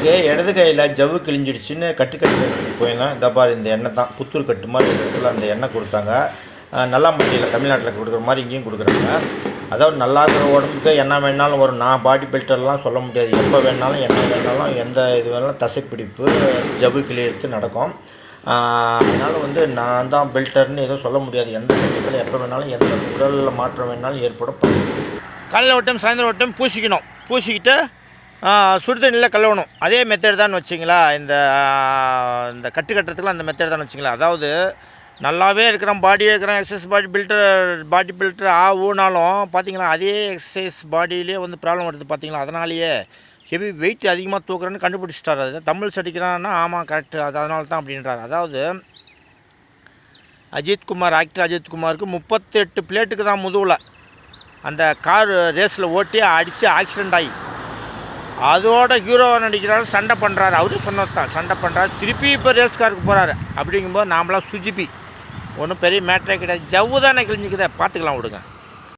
எனக்கு இடது கையில் ஜவ்வு கிழிஞ்சிடுச்சுன்னு கட்டு கட்டு போயிருந்தேன் இந்த பாரு இந்த எண்ணெய் தான். புத்தூர் கட்டு மாதிரி இடத்துல அந்த எண்ணெய் கொடுத்தாங்க. அஹ் நல்லாம்பட்டியில் தமிழ்நாட்டில் கொடுக்குற மாதிரி இங்கேயும் கொடுக்குறாங்க. அதாவது நல்லா இருக்கிற உடம்புக்கு என்ன வேணாலும் வரும். நான் பாடி பில்டர்லாம் சொல்ல முடியாது. எப்போ வேணாலும் என்ன வேணாலும் எந்த இது வேணாலும் தசைப்பிடிப்பு ஜவ்வு கிழியெடுத்து நடக்கும். அதனால் வந்து நான் தான் பில்டர்னு எதுவும் சொல்ல முடியாது. எந்த சமயத்தில் எப்போ வேணாலும் எந்த உடலில் மாற்றம் வேணாலும் ஏற்படும். காலையில் ஒரு டைம் சாயந்தரம் ஒரு டைம் பூசிக்கணும். பூசிக்கிட்டு சுடுதண்ணியில் கழுவணும். அதே மெத்தட் தான் வச்சிங்களா இந்த இந்த கட்டு கட்டுறதுக்குலாம் அந்த மெத்தட் தான் வச்சிங்களா? அதாவது நல்லாவே இருக்கிறோம் பாடியே இருக்கிறோம் exercise body builder body builder ஆ பார்த்தீங்களா அதே எக்ஸசைஸ் பாடியிலே வந்து ப்ராப்ளம் வருது பார்த்தீங்களா அதனாலேயே ஹெவி வெயிட் அதிகமாக தூக்குறேன்னு கண்டுபிடிச்சிட்டார். அது தமிழ் அடிக்கிறான்னா ஆமாம் கரெக்டு அது அதனால தான் அப்படின்றார். அதாவது அஜித்குமார் ஆக்டர் அஜித்குமாருக்கு முப்பத்தெட்டு பிளேட்டுக்கு தான் முதுவில் அந்த கார் ரேஸில் ஓட்டி அடித்து ஆக்சிடெண்ட் ஆகி. அதோட ஹீரோவை நடிக்கிறாரு சண்டை பண்ணுறாரு அவரு சொன்னது தான் சண்டை பண்ணுறாரு திருப்பி இப்போ ரேஸ் காருக்கு போகிறாரு அப்படிங்கும்போது நாமளாம் சுஜிபி. ஒன்றும் பெரிய மேட்டரே கிடையாது. ஜவ்வு தானே கிழிஞ்சிக்குதே. பார்த்துக்கலாம் விடுங்க.